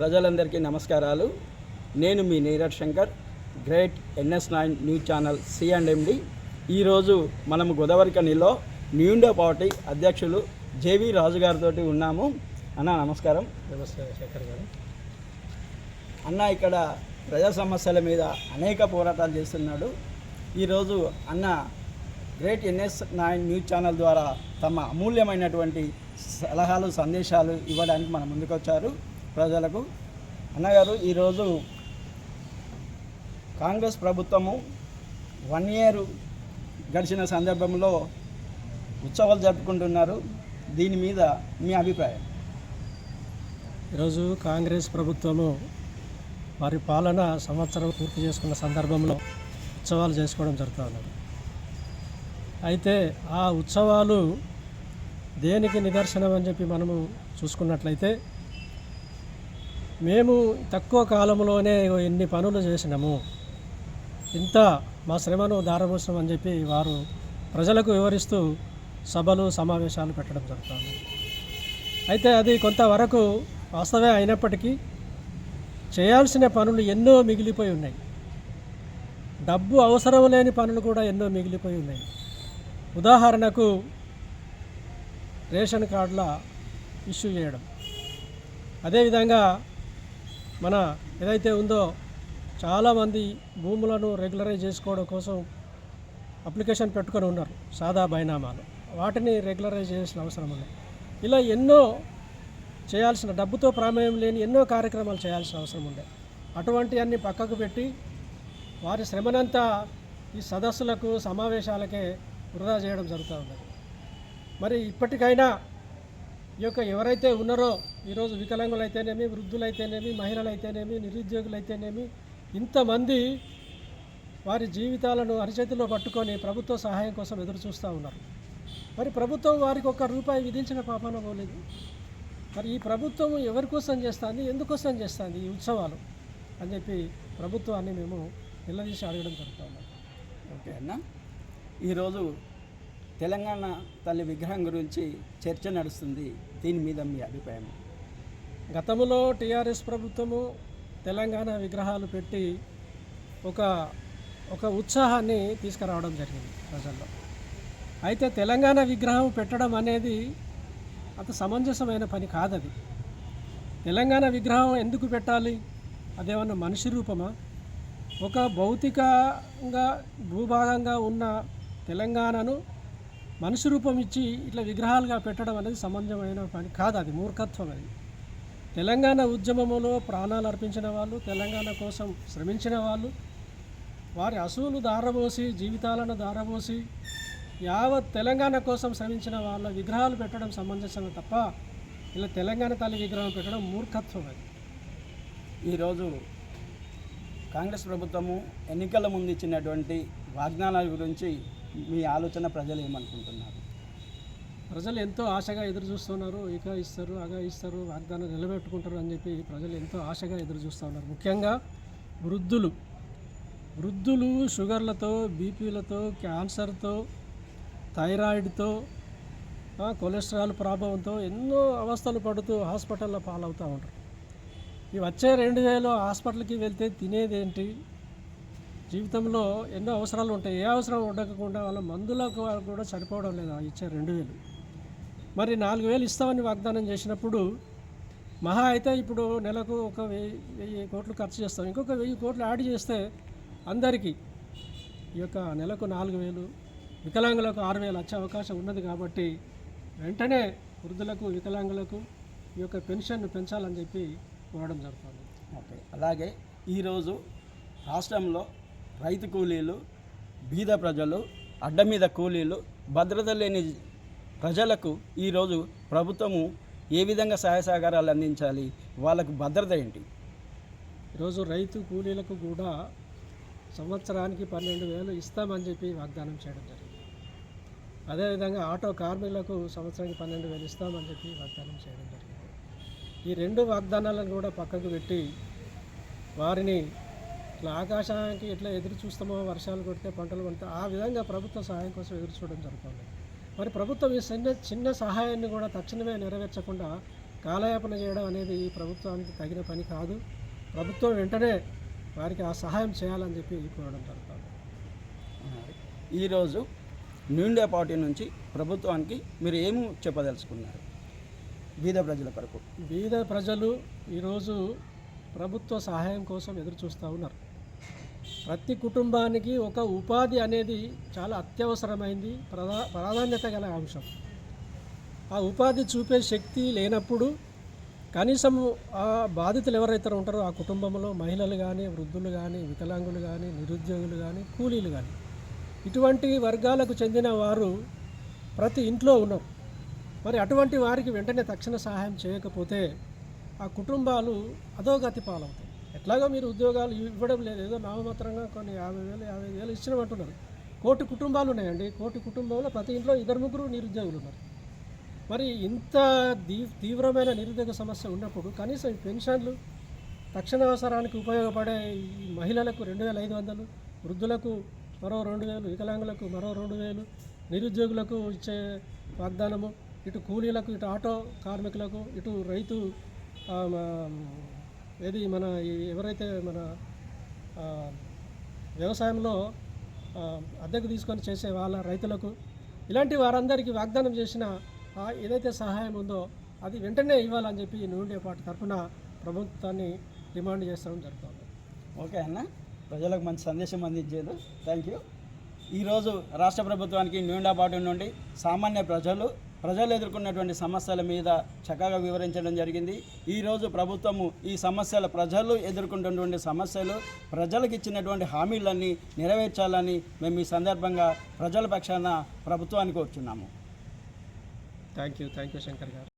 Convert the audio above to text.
ప్రజలందరికీ నమస్కారాలు. నేను మీ Neeraj Shankar great NS nine news channel C and MD. ఈరోజు మనము గోదావరికనిలో న్యూ ఇండియా పార్టీ అధ్యక్షులు జేవి రాజు గారితో ఉన్నాము. అన్న నమస్కారం. నమస్తే శేఖర్ గారు. అన్న ఇక్కడ ప్రజా సమస్యల మీద అనేక పోరాటాలు చేస్తున్నాడు. ఈరోజు అన్న great NS nine news channel ద్వారా తమ అమూల్యమైనటువంటి సలహాలు సందేశాలు ఇవ్వడానికి మన ముందుకొచ్చారు. ప్రజలకు. అన్నగారు ఈరోజు కాంగ్రెస్ ప్రభుత్వము వన్ ఇయర్ గడిచిన సందర్భంలో ఉత్సవాలు జరుపుకుంటున్నారు. దీని మీద మీ అభిప్రాయం? ఈరోజు కాంగ్రెస్ ప్రభుత్వము వారి పాలన సంవత్సరం పూర్తి చేసుకున్న సందర్భంలో ఉత్సవాలు చేసుకోవడం జరుగుతూ ఉన్నది. అయితే ఆ ఉత్సవాలు దేనికి నిదర్శనం అని చెప్పి మనము చూసుకున్నట్లయితే మేము తక్కువ కాలంలోనే ఎన్ని పనులు చేసినాము ఇంత మా శ్రమను దారబోసినాం అని చెప్పి వారు ప్రజలకు వివరిస్తూ సభలు సమావేశాలు పెట్టడం జరుగుతుంది. అయితే అది కొంతవరకు వాస్తవే అయినప్పటికీ చేయాల్సిన పనులు ఎన్నో మిగిలిపోయి ఉన్నాయి. డబ్బు అవసరం లేని పనులు కూడా ఎన్నో మిగిలిపోయి ఉన్నాయి. ఉదాహరణకు రేషన్ కార్డుల ఇష్యూ చేయడం. అదేవిధంగా మన ఏదైతే ఉందో చాలామంది భూములను రెగ్యులరైజ్ చేసుకోవడం కోసం అప్లికేషన్ పెట్టుకొని ఉన్నారు సాదా బైనామాలు. వాటిని రెగ్యులరైజ్ చేయాల్సిన అవసరం ఉంది. ఇలా ఎన్నో చేయాల్సిన డబ్బుతో ప్రామేయం లేని ఎన్నో కార్యక్రమాలు చేయాల్సిన అవసరం ఉండే అటువంటి అన్ని పక్కకు పెట్టి వారి శ్రమనంతా ఈ సదస్సులకు సమావేశాలకే వృధా చేయడం జరుగుతూ ఉన్నది. మరి ఇప్పటికైనా ఈ యొక్క ఎవరైతే ఉన్నారో ఈరోజు వికలాంగులు అయితేనేమి వృద్ధులైతేనేమి మహిళలైతేనేమి నిరుద్యోగులైతేనేమి నిరుద్యోగులు అయితేనేమి ఇంతమంది వారి జీవితాలను అరిచేతిలో పట్టుకొని ప్రభుత్వ సహాయం కోసం ఎదురు చూస్తూ ఉన్నారు. మరి ప్రభుత్వం వారికి ఒక రూపాయి విధించిన పాపాన పోలేదు. మరి ఈ ప్రభుత్వం ఎవరి కోసం చేస్తుంది ఎందుకోసం చేస్తుంది ఈ ఉత్సవాలు అని చెప్పి ప్రభుత్వాన్ని మేము నిలదీసి అడగడం జరుగుతూ ఉన్నాం ఓకే అన్న. ఈరోజు తెలంగాణ తల్లి విగ్రహం గురించి చర్చ నడుస్తుంది. దీని మీద మీ అభిప్రాయం? గతంలో టీఆర్ఎస్ ప్రభుత్వము తెలంగాణ విగ్రహాలు పెట్టి ఒక ఒక ఉత్సాహాన్ని తీసుకురావడం జరిగింది ప్రజల్లో. అయితే తెలంగాణ విగ్రహం పెట్టడం అనేది అంత సమంజసమైన పని కాదది. తెలంగాణ విగ్రహం ఎందుకు పెట్టాలి? అదేమన్నా మనిషి రూపమా? ఒక భౌతికంగా భూభాగంగా ఉన్న తెలంగాణను మనిషి రూపం ఇచ్చి ఇట్లా విగ్రహాలుగా పెట్టడం అనేది సమంజమైన పని కాదు అది మూర్ఖత్వం అది. తెలంగాణ ఉద్యమములో ప్రాణాలు అర్పించిన వాళ్ళు తెలంగాణ కోసం శ్రమించిన వాళ్ళు వారి అసూలు దారబోసి జీవితాలను దారబోసి యావత్ తెలంగాణ కోసం శ్రమించిన వాళ్ళ విగ్రహాలు పెట్టడం సమంజసమే తప్ప ఇలా తెలంగాణ తల్లి విగ్రహం పెట్టడం మూర్ఖత్వం అది. ఈరోజు కాంగ్రెస్ ప్రభుత్వము ఎన్నికల ముందు ఇచ్చినటువంటి వాగ్దానాల గురించి మీ ఆలోచన ప్రజలు ఏమనుకుంటున్నారు? ప్రజలు ఎంతో ఆశగా ఎదురు చూస్తున్నారు ఇక ఇస్తారు అగా ఇస్తారు వాగ్దానం నిలబెట్టుకుంటారు అని చెప్పి ప్రజలు ఎంతో ఆశగా ఎదురు చూస్తూ ఉన్నారు. ముఖ్యంగా వృద్ధులు. వృద్ధులు షుగర్లతో బీపీలతో క్యాన్సర్తో థైరాయిడ్తో కొలెస్ట్రాల్ ప్రభావంతో ఎన్నో అవస్థలు పడుతూ హాస్పిటల్లో పాలవుతూ ఉంటారు ఈ వచ్చే రెండు వేలు హాస్పిటల్కి వెళ్తే తినేదేంటి? జీవితంలో ఎన్నో అవసరాలు ఉంటాయి. ఏ అవసరం ఉండకుండా వాళ్ళ మందులకు కూడా సరిపోవడం లేదు ఇచ్చే రెండు వేలు. మరి నాలుగు వేలు ఇస్తామని వాగ్దానం చేసినప్పుడు మహా అయితే ఇప్పుడు నెలకు ఒక వెయ్యి వెయ్యి కోట్లు ఖర్చు చేస్తాం. ఇంకొక వెయ్యి కోట్లు యాడ్ చేస్తే అందరికీ ఈ యొక్క నెలకు నాలుగు వేలు వికలాంగులకు ఆరు వేలు వచ్చే అవకాశం ఉన్నది కాబట్టి వెంటనే వృద్ధులకు వికలాంగులకు ఈ యొక్క పెన్షన్ పెంచాలని చెప్పి కోరడం జరుగుతుంది. ఓకే. అలాగే ఈరోజు రాష్ట్రంలో రైతు కూలీలు బీద ప్రజలు అడ్డ మీద కూలీలు భద్రత లేని ప్రజలకు ఈరోజు ప్రభుత్వము ఏ విధంగా సహాయ సహకారాలు అందించాలి? వాళ్ళకు భద్రత ఏంటి? ఈరోజు రైతు కూలీలకు కూడా సంవత్సరానికి పన్నెండు వేలు ఇస్తామని చెప్పి వాగ్దానం చేయడం జరిగింది. అదేవిధంగా ఆటో కార్మికులకు సంవత్సరానికి పన్నెండు వేలు ఇస్తామని చెప్పి వాగ్దానం చేయడం జరిగింది. ఈ రెండు వాగ్దానాలను కూడా పక్కకు పెట్టి వారిని ఇట్లా ఆకాశానికి ఎట్లా ఎదురు చూస్తామో వర్షాలు కొడితే పంటలు కొడితే ఆ విధంగా ప్రభుత్వ సహాయం కోసం ఎదురు చూడడం జరుగుతుంది. మరి ప్రభుత్వం ఈ చిన్న చిన్న సహాయాన్ని కూడా తక్షణమే నెరవేర్చకుండా కాలయాపన చేయడం అనేది ఈ ప్రభుత్వానికి తగిన పని కాదు. ప్రభుత్వం వెంటనే వారికి ఆ సహాయం చేయాలని చెప్పి కోరడం జరుగుతుంది. ఈరోజు న్యూ ఇండియా పార్టీ నుంచి ప్రభుత్వానికి మీరు ఏమి చెప్పదలుచుకున్నారు? బీద ప్రజల కొరకు. బీద ప్రజలు ఈరోజు ప్రభుత్వ సహాయం కోసం ఎదురు చూస్తూ ఉన్నారు. ప్రతి కుటుంబానికి ఒక ఉపాధి అనేది చాలా అత్యవసరమైంది ప్రధా ప్రాధాన్యత గల అంశం. ఆ ఉపాధి చూపే శక్తి లేనప్పుడు కనీసం ఆ బాధితులు ఎవరైతే ఉంటారో ఆ కుటుంబంలో మహిళలు కానీ వృద్ధులు కానీ వికలాంగులు కానీ నిరుద్యోగులు కానీ కూలీలు కానీ ఇటువంటి వర్గాలకు చెందిన వారు ప్రతి ఇంట్లో ఉన్నారు మరి అటువంటి వారికి వెంటనే తక్షణ సహాయం చేయకపోతే ఆ కుటుంబాలు అధోగతి పాలవుతాయి. ఎట్లాగో మీరు ఉద్యోగాలు ఇవ్వడం లేదు. ఏదో నామమాత్రంగా కొన్ని యాభై వేలు యాభై వేలు ఇచ్చినామంటున్నారు కోటి కుటుంబాలు ఉన్నాయండి. కోటి కుటుంబంలో ప్రతి ఇంట్లో ఇద్దరు ముగ్గురు నిరుద్యోగులు ఉన్నారు. మరి ఇంత దీ తీవ్రమైన నిరుద్యోగ సమస్య ఉన్నప్పుడు కనీసం పెన్షన్లు తక్షణ అవసరానికి ఉపయోగపడే ఈ మహిళలకు రెండు వేల ఐదు వందలు వృద్ధులకు మరో రెండు వేలు వికలాంగులకు మరో రెండు వేలు నిరుద్యోగులకు ఇచ్చే వాగ్దానము ఇటు కూలీలకు ఇటు ఆటో కార్మికులకు ఇటు రైతు మా- ఏది మన ఈ ఎవరైతే మన వ్యవసాయంలో అద్దెకు తీసుకొని చేసే వాళ్ళ రైతులకు ఇలాంటి వారందరికీ వాగ్దానం చేసిన ఏదైతే సహాయం ఉందో అది వెంటనే ఇవ్వాలని చెప్పి నుండే పాటు తరఫున ప్రభుత్వాన్ని డిమాండ్ చేస్తడం జరుగుతుంది. ఓకే అన్న. ప్రజలకు మంచి సందేశం అందించారు థ్యాంక్ యూ. ఈరోజు రాష్ట్ర ప్రభుత్వానికి న్యూ నుండి సామాన్య ప్రజలు ప్రజలు ఎదుర్కొన్నటువంటి సమస్యల మీద చక్కగా వివరించడం జరిగింది. ఈరోజు ప్రభుత్వము ఈ సమస్యల ప్రజలు ఎదుర్కొంటున్నటువంటి సమస్యలు ప్రజలకు ఇచ్చినటువంటి హామీలన్నీ నెరవేర్చాలని మేము ఈ సందర్భంగా ప్రజల పక్షాన ప్రభుత్వానికి కోరుచున్నాము. Thank you thank you Shankar garu.